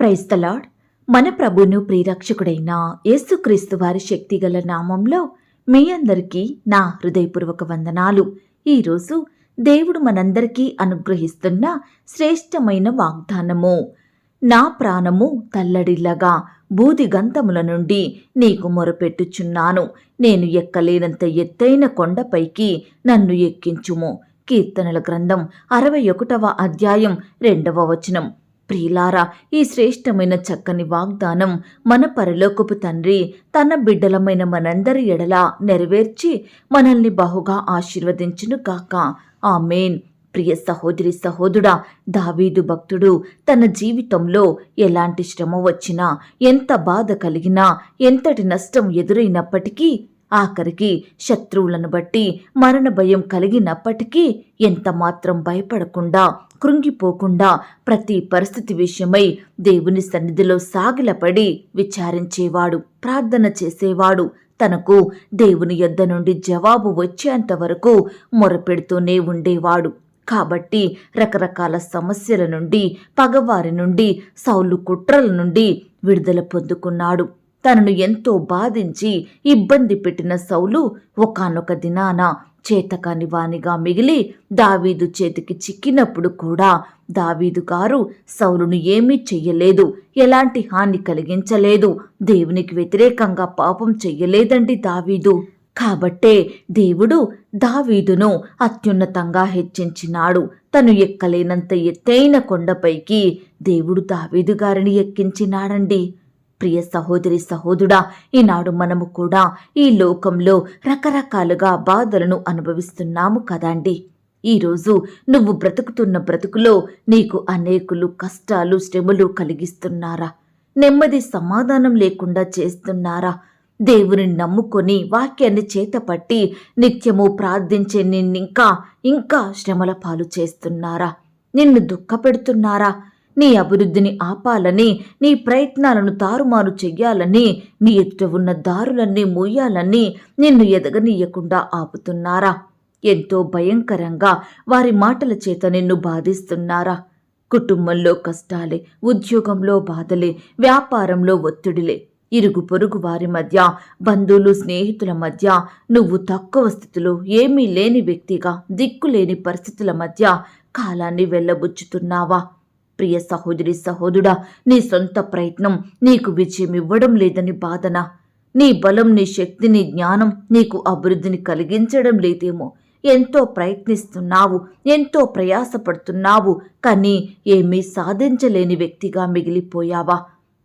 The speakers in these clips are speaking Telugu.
క్రైస్తలాడ్ మన ప్రభును ప్రియరక్షకుడైన యేసుక్రీస్తు వారి శక్తిగల నామంలో మీ అందరికీ నా హృదయపూర్వక వందనాలు. ఈరోజు దేవుడు మనందరికీ అనుగ్రహిస్తున్న శ్రేష్టమైన వాగ్దానము. నా ప్రాణము తల్లడిల్లగా బూదిగంతముల నుండి నీకు మొరపెట్టుచున్నాను. నేను ఎక్కలేనంత ఎత్తైన కొండపైకి నన్ను ఎక్కించుము. కీర్తనల గ్రంథం అరవై ఒకటవ అధ్యాయం రెండవ వచనం. ప్రియులారా ఈ శ్రేష్టమైన చక్కని వాగ్దానం మన పరలోకపు తండ్రి తన బిడ్డలమైన మనందరి ఎడలా నెరవేర్చి మనల్ని బహుగా ఆశీర్వదించును కాక ఆమెన్. ప్రియ సహోదరి సహోదరుడా దావీదు భక్తుడు తన జీవితంలో ఎలాంటి శ్రమ వచ్చినా ఎంత బాధ కలిగినా ఎంతటి నష్టం ఎదురైనప్పటికీ ఆఖరికి శత్రువులను బట్టి మరణ భయం కలిగినప్పటికీ ఎంత మాత్రం భయపడకుండా కృంగిపోకుండా ప్రతి పరిస్థితి విషయమై దేవుని సన్నిధిలో సాగిలపడి విచారించేవాడు ప్రార్థన చేసేవాడు. తనకు దేవుని యొద్ద నుండి జవాబు వచ్చేంత వరకు మొరపెడుతూనే ఉండేవాడు. కాబట్టి రకరకాల సమస్యల నుండి పగవారి నుండి సౌలు కుట్రల నుండి విడుదల పొందుకున్నాడు. తనను ఎంతో బాధించి ఇబ్బంది పెట్టిన సౌలు ఒకానొక దినాన చేతకాని వానిగా మిగిలి దావీదు చేతికి చిక్కినప్పుడు కూడా దావీదు గారు సౌలును ఏమీ చెయ్యలేదు ఎలాంటి హాని కలిగించలేదు దేవునికి వ్యతిరేకంగా పాపం చెయ్యలేదండి దావీదు. కాబట్టే దేవుడు దావీదును అత్యున్నతంగా హెచ్చించినాడు. తను ఎక్కలేనంత ఎత్తైన కొండపైకి దేవుడు దావీదు గారిని ఎక్కించినాడండి. ప్రియ సహోదరి సహోదుడా ఈనాడు మనము కూడా ఈ లోకంలో రకరకాలుగా బాధలను అనుభవిస్తున్నాము కదండి ఈరోజు నువ్వు బ్రతుకుతున్న బ్రతుకులో నీకు అనేకులు కష్టాలు శ్రమలు కలిగిస్తున్నారా? నెమ్మది సమాధానం లేకుండా చేస్తున్నారా? దేవుని నమ్ముకొని వాక్యాన్ని చేతపట్టి నిత్యము ప్రార్థించే నిన్నింకా ఇంకా శ్రమల పాలు చేస్తున్నారా? నిన్ను దుఃఖపెడుతున్నారా? నీ అభివృద్ధిని ఆపాలని నీ ప్రయత్నాలను తారుమారు చెయ్యాలని నీ ఎదుట ఉన్న దారులన్నీ మూయాలని నిన్ను ఎదగనీయకుండా ఆపుతున్నారా? ఎంతో భయంకరంగా వారి మాటల చేత నిన్ను బాధిస్తున్నారా? కుటుంబంలో కష్టాలే ఉద్యోగంలో బాధలే వ్యాపారంలో ఒత్తిడిలే. ఇరుగు పొరుగు వారి మధ్య బంధువులు స్నేహితుల మధ్య నువ్వు తక్కువ స్థితిలో ఏమీ లేని వ్యక్తిగా దిక్కులేని పరిస్థితుల మధ్య కాలాన్ని వెళ్ళబుచ్చుతున్నావా? ప్రియ సహోదరి సహోదుడా నీ సొంత ప్రయత్నం నీకు విజయం ఇవ్వడం లేదని బాధన? నీ బలం నీ శక్తి నీ జ్ఞానం నీకు అభివృద్ధిని కలిగించడం లేదేమో? ఎంతో ప్రయత్నిస్తున్నావు ఎంతో ప్రయాసపడుతున్నావు కానీ ఏమీ సాధించలేని వ్యక్తిగా మిగిలిపోయావా?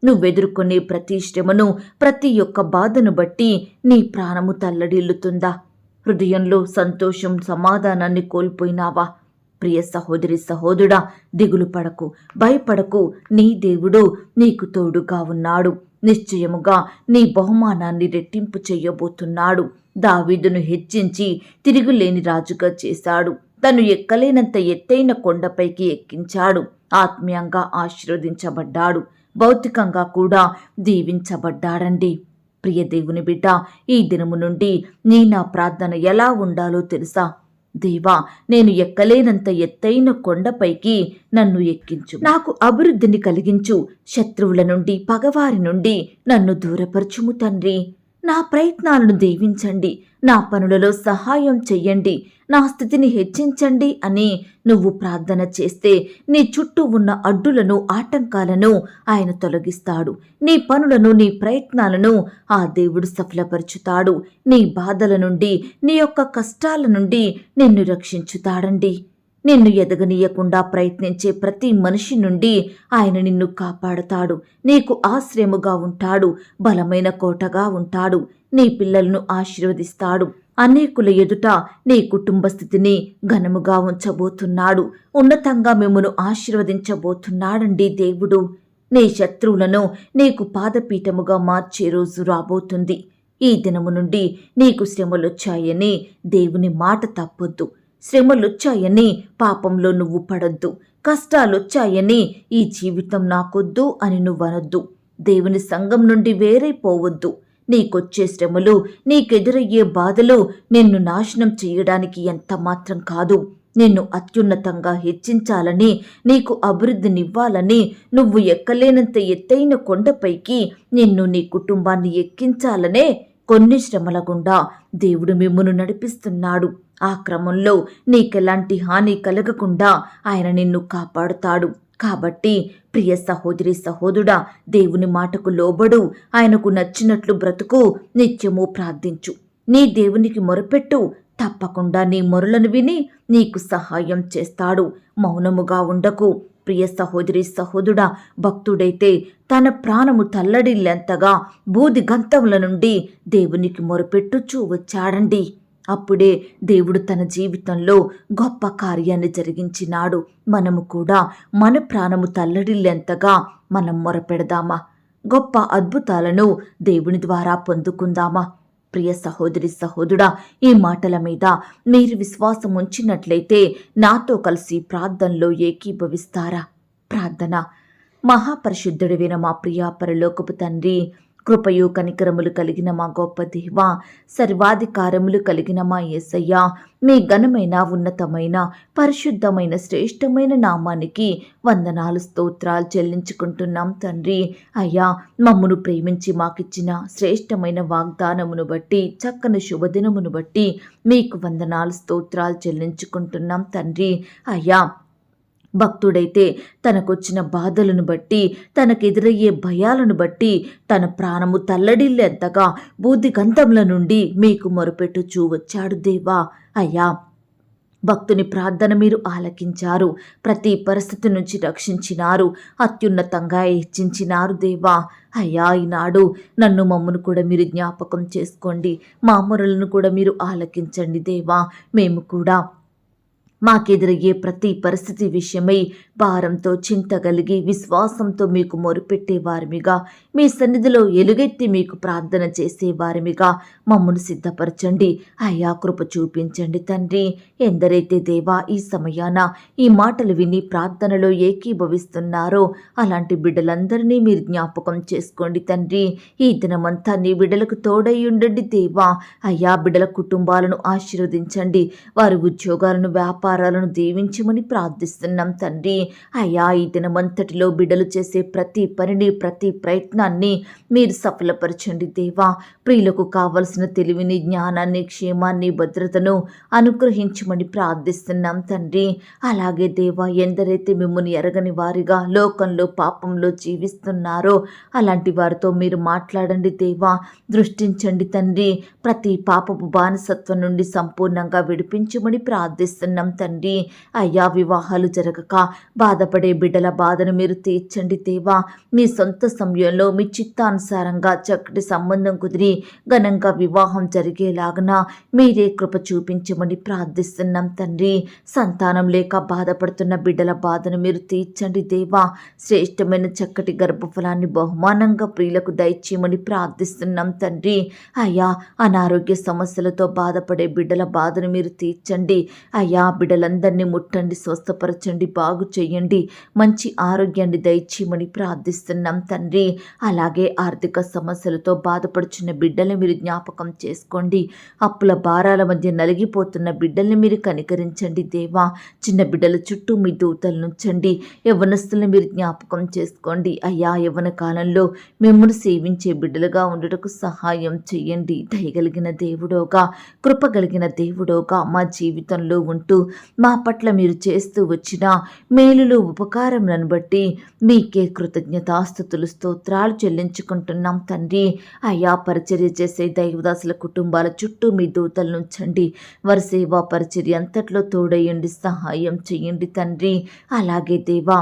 నువ్వెదుర్కొనే ప్రతి శ్రమను ప్రతి ఒక్క బాధను బట్టి నీ ప్రాణము తల్లడిల్లుతుందా? హృదయంలో సంతోషం సమాధానాన్ని కోల్పోయినావా? ప్రియ సహోదరి సహోదరుడా దిగులు పడకు భయపడకు. నీ దేవుడు నీకు తోడుగా ఉన్నాడు. నిశ్చయముగా నీ బహుమానాన్ని రెట్టింపు చెయ్యబోతున్నాడు దావీదును హెచ్చించి తిరుగులేని రాజుగా చేశాడు. తను ఎక్కలేనంత ఎత్తైన కొండపైకి ఎక్కించాడు. ఆత్మీయంగా ఆశీర్వదించబడ్డాడు. భౌతికంగా కూడా దీవించబడ్డాడండి. ప్రియ దేవుని బిడ్డ ఈ దినము నుండి నీ నా ప్రార్థన ఎలా ఉండాలో తెలుసా? దేవా నేను ఎక్కలేనంత ఎత్తైన కొండపైకి నన్ను ఎక్కించు. నాకు అభివృద్ధిని కలిగించు. శత్రువుల నుండి పగవారి నుండి నన్ను దూరపరచుము తండ్రి. నా ప్రయత్నాలను దీవించండి. నా పనులలో సహాయం చెయ్యండి. నా స్థితిని హెచ్చించండి అని నువ్వు ప్రార్థన చేస్తే నీ చుట్టూ ఉన్న అడ్డులను ఆటంకాలను ఆయన తొలగిస్తాడు. నీ పనులను నీ ప్రయత్నాలను ఆ దేవుడు సఫలపరుచుతాడు. నీ బాధల నుండి నీ యొక్క కష్టాల నుండి నిన్ను రక్షించుతాడండి. నిన్ను ఎదగనీయకుండా ప్రయత్నించే ప్రతి మనిషి నుండి ఆయన నిన్ను కాపాడుతాడు. నీకు ఆశ్రయముగా ఉంటాడు. బలమైన కోటగా ఉంటాడు. నీ పిల్లలను ఆశీర్వదిస్తాడు. అనేకుల ఎదుట నీ కుటుంబ స్థితిని ఘనముగా ఉంచబోతున్నాడు. ఉన్నతంగా మిమ్మను ఆశీర్వదించబోతున్నాడండి దేవుడు. నీ శత్రువులను నీకు పాదపీఠముగా మార్చే రోజు రాబోతుంది. ఈ దినము నుండి నీకు శ్రమలొచ్చాయని దేవుని మాట తప్పొద్దు. శ్రమలొచ్చాయని పాపంలో నువ్వు పడొద్దు. కష్టాలొచ్చాయని ఈ జీవితం నాకొద్దు అని నువ్వనొద్దు. దేవుని సంఘం నుండి వేరైపోవద్దు నీకొచ్చే శ్రమలు నీకెదురయ్యే బాధలు నిన్ను నాశనం చేయడానికి ఎంత మాత్రం కాదు. నిన్ను అత్యున్నతంగా హెచ్చించాలని నీకు అభివృద్ధినివ్వాలని నువ్వు ఎక్కలేనంత ఎత్తైన కొండపైకి నిన్ను నీ కుటుంబాన్ని ఎక్కించాలనే కొన్ని శ్రమల గుండా దేవుడు మిమ్మును నడిపిస్తున్నాడు. ఆ క్రమంలో నీకెలాంటి హాని కలగకుండా ఆయన నిన్ను కాపాడుతాడు. కాబట్టి ప్రియ సహోదరి సహోదరుడా దేవుని మాటకు లోబడు ఆయనకు నచ్చినట్లు బ్రతుకు నిత్యము ప్రార్థించు. నీ దేవునికి మొరపెట్టు తప్పకుండా నీ మొరలను విని నీకు సహాయం చేస్తాడు. మౌనముగా ఉండకు ప్రియ సహోదరి సహోదరుడా భక్తుడైతే తన ప్రాణము తల్లడిల్లేంతగా బూది గంతముల నుండి దేవునికి మొరపెట్టుచూ వచ్చాడండి. అప్పుడే దేవుడు తన జీవితంలో గొప్ప కార్యాన్ని జరిగించినాడు. మనము కూడా మన ప్రాణము తల్లడిల్లేంతగా మనం మొరపెడదామా? గొప్ప అద్భుతాలను దేవుని ద్వారా పొందుకుందామా? ప్రియ సహోదరి సహోదరుడా ఈ మాటల మీద మీరు విశ్వాసం ఉంచినట్లయితే నాతో కలిసి ప్రార్థనలో ఏకీభవిస్తారా? ప్రార్థన. మహాపరిశుద్ధుడివైన మా ప్రియ పరలోకపు తండ్రి కృపయు కనికరములు కలిగిన మా గొప్ప దేవ సర్వాధికారములు కలిగిన మా యేసయ్య మీ ఘనమైన ఉన్నతమైన పరిశుద్ధమైన శ్రేష్టమైన నామానికి వందనాలు స్తోత్రాలు చెల్లించుకుంటున్నాం తండ్రి. అయ్యా మమ్మును ప్రేమించి మాకిచ్చిన శ్రేష్టమైన వాగ్దానమును బట్టి చక్కని శుభదినమును బట్టి మీకు వందనాలు స్తోత్రాలు చెల్లించుకుంటున్నాం తండ్రి. అయ్యా భక్తుడైతే తనకొచ్చిన బాధలను బట్టి తనకెదురయ్యే భయాలను బట్టి తన ప్రాణము తల్లడిల్లేంతగా బూదిగంధముల నుండి మీకు మొరపెట్టుచూ వచ్చాడు దేవా. అయ్యా భక్తుని ప్రార్థన మీరు ఆలకించారు ప్రతి పరిస్థితి నుంచి రక్షించినారు అత్యున్నతంగా హెచ్చించినారు దేవా. అయ్యా ఈనాడు నన్ను మమ్మను కూడా మీరు జ్ఞాపకం చేసుకోండి మా మొరలను కూడా మీరు ఆలకించండి దేవా. మేము కూడా మాకెదురయ్యే ప్రతి పరిస్థితి విషయమై భారంతో చింత కలిగి విశ్వాసంతో మీకు మొరుపెట్టేవారిమిగా మీ సన్నిధిలో ఎలుగెత్తి మీకు ప్రార్థన చేసే వారిమిగా మమ్మను సిద్ధపరచండి. అయ్యా కృప చూపించండి తండ్రి. ఎందరైతే దేవా ఈ సమయాన ఈ మాటలు విని ప్రార్థనలో ఏకీభవిస్తున్నారో అలాంటి బిడ్డలందరినీ మీరు జ్ఞాపకం చేసుకోండి తండ్రి. ఈ దినమంతా నీ బిడ్డలకు తోడయ్యుండండి దేవా. అయ్యా బిడ్డల కుటుంబాలను ఆశీర్వదించండి. వారి ఉద్యోగాలను వ్యాపారాలను దీవించమని ప్రార్థిస్తున్నాం తండ్రి. అయ్యా ఈ దినమంతటిలో బిడ్డలు చేసే ప్రతి పనిని ప్రతి ప్రయత్నం ప్రయత్నాన్ని మీరు సఫలపరచండి దేవా. ప్రియులకు కావలసిన తెలివిని జ్ఞానాన్ని క్షేమాన్ని భద్రతను అనుగ్రహించమని ప్రార్థిస్తున్నాం తండ్రి. అలాగే దేవా ఎందరైతే మిమ్మల్ని ఎరగని వారిగా లోకంలో పాపంలో జీవిస్తున్నారో అలాంటి వారితో మీరు మాట్లాడండి దేవా. దృష్టించండి తండ్రి. ప్రతి పాపపు బానిసత్వం నుండి సంపూర్ణంగా విడిపించమని ప్రార్థిస్తున్నాం తండ్రి. అయ్యా వివాహాలు జరగక బాధపడే బిడ్డల బాధను మీరు తీర్చండి దేవా. మీ సొంత సమయంలో మీ చిత్తానుసారంగా చక్కటి సంబంధం కుదిరి ఘనంగా వివాహం జరిగేలాగన మీరే కృప చూపించమని ప్రార్థిస్తున్నాం తండ్రి. సంతానం లేక బాధపడుతున్న బిడ్డల బాధను మీరు తీర్చండి దేవా. శ్రేష్టమైన చక్కటి గర్భఫలాన్ని బహుమానంగా ప్రియులకు దయచేయమని ప్రార్థిస్తున్నాం తండ్రి. అయ్యా అనారోగ్య సమస్యలతో బాధపడే బిడ్డల బాధను మీరు తీర్చండి. అయ్యా బిడ్డలందరినీ ముట్టండి స్వస్థపరచండి బాగు చేయండి. మంచి ఆరోగ్యాన్ని దయచేయమని ప్రార్థిస్తున్నాం తండ్రి. అలాగే ఆర్థిక సమస్యలతో బాధపడుచున్న బిడ్డల్ని మీరు జ్ఞాపకం చేసుకోండి. అప్పుల భారాల మధ్య నలిగిపోతున్న బిడ్డల్ని మీరు కనికరించండి దేవా. చిన్న బిడ్డల చుట్టూ మీ దూతలు నుంచండి. యవ్వనస్తులను మీరు జ్ఞాపకం చేసుకోండి. అయ్యా యవ్వన కాలంలో మిమ్మల్ని సేవించే బిడ్డలుగా ఉండటకు సహాయం చేయండి దయగలిగిన దేవుడోగా కృపగలిగిన దేవుడోగా మా జీవితంలో ఉంటూ మా పట్ల మీరు చేస్తూ వచ్చిన మేలులు ఉపకారములను బట్టి మీకే కృతజ్ఞతాస్థుతులు స్తోత్రాలు చెల్లించుకుంటున్నాం తండ్రి. అయ్యా పరిచర్య చేసే దైవదాసుల కుటుంబాల చుట్టూ మీ దూతలు ఉంచండి. వారి సేవా పరిచర్య అంతట్లో తోడయ్యండి సహాయం చేయండి తండ్రి. అలాగే దేవా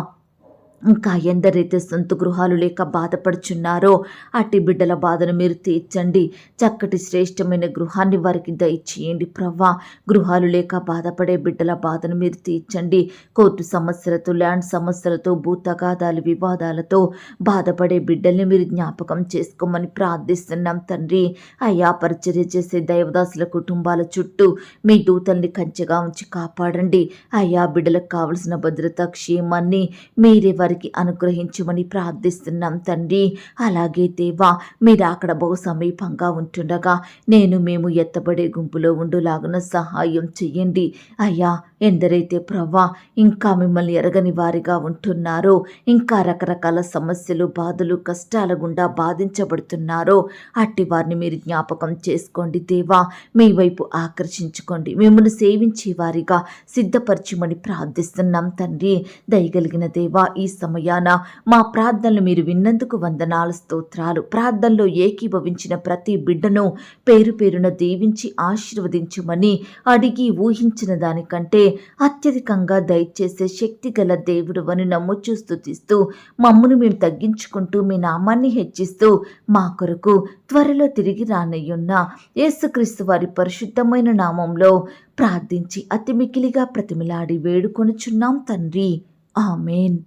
ఇంకా ఎందరైతే సొంత గృహాలు లేక బాధపడుచున్నారో అట్టి బిడ్డల బాధను మీరు తీర్చండి. చక్కటి శ్రేష్టమైన గృహాన్ని వారికి దయచేయండి ప్రవ్వా. గృహాలు లేక బాధపడే బిడ్డల బాధను మీరు తీర్చండి. కోర్టు సమస్యలతో ల్యాండ్ సమస్యలతో భూతగాదాలు వివాదాలతో బాధపడే బిడ్డల్ని మీరు జ్ఞాపకం చేసుకోమని ప్రార్థిస్తున్నాం తండ్రి. అయ్యా పరిచర్య చేసే దైవదాసుల కుటుంబాల చుట్టూ మీ దూతల్ని కంచెగా ఉంచి కాపాడండి. అయ్యా బిడ్డలకు కావలసిన భద్రత క్షేమాన్ని మీరే వారికి అనుగ్రహించమని ప్రార్థిస్తున్నాం తండ్రి. అలాగే దేవా మీరు అక్కడ బహు సమీపంగా ఉంటుండగా నేను మేము ఎత్తబడే గుంపులో ఉండులాగున సహాయం చెయ్యండి. అయ్యా ఎందరైతే ప్రవ్వా ఇంకా మిమ్మల్ని ఎరగని వారిగా ఉంటున్నారో ఇంకా రకరకాల సమస్యలు బాధలు కష్టాల గుండా బాధించబడుతున్నారో అట్టి వారిని మీరు జ్ఞాపకం చేసుకోండి దేవా. మీ వైపు ఆకర్షించుకోండి. మిమ్మల్ని సేవించే వారిగా సిద్ధపరచమని ప్రార్థిస్తున్నాం తండ్రి. దయగలిగిన దేవా ఈ సమయాన మా ప్రార్థనలు మీరు విన్నందుకు వందనాలు స్తోత్రాలు. ప్రార్థనలో ఏకీభవించిన ప్రతి బిడ్డను పేరు పేరున దీవించి ఆశీర్వదించమని అడిగి ఊహించిన దానికంటే అత్యధికంగా దయచేసే శక్తి గల దేవుడు అని నమ్ముచూ స్థుతిస్తూ మమ్మను మేము తగ్గించుకుంటూ మీ నామాన్ని హెచ్చిస్తూ మా కొరకు త్వరలో తిరిగి రానయ్యున్న యేసుక్రీస్తు వారి పరిశుద్ధమైన నామంలో ప్రార్థించి అతి మికిలిగా ప్రతిమిలాడి వేడుకొనుచున్నాం తండ్రి. ఆమెన్.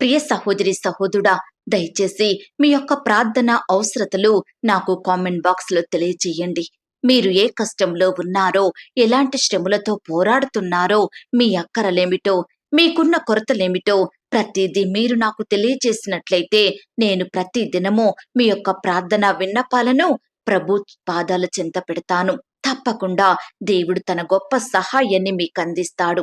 ప్రియ సహోదరి సహోదరుడా దయచేసి మీ యొక్క ప్రార్థన అవసరతలు నాకు కామెంట్ బాక్స్లో తెలియజేయండి. మీరు ఏ కష్టంలో ఉన్నారో ఎలాంటి శ్రమలతో పోరాడుతున్నారో మీ అక్కరలేమిటో మీకున్న కొరతలేమిటో ప్రతిదీ మీరు నాకు తెలియజేసినట్లయితే నేను ప్రతి దినము మీ యొక్క ప్రార్థన విన్నపాలను ప్రభు పాదాల చెంత పెడతాను. తప్పకుండా దేవుడు తన గొప్ప సహాయాన్ని మీకు అందిస్తాడు.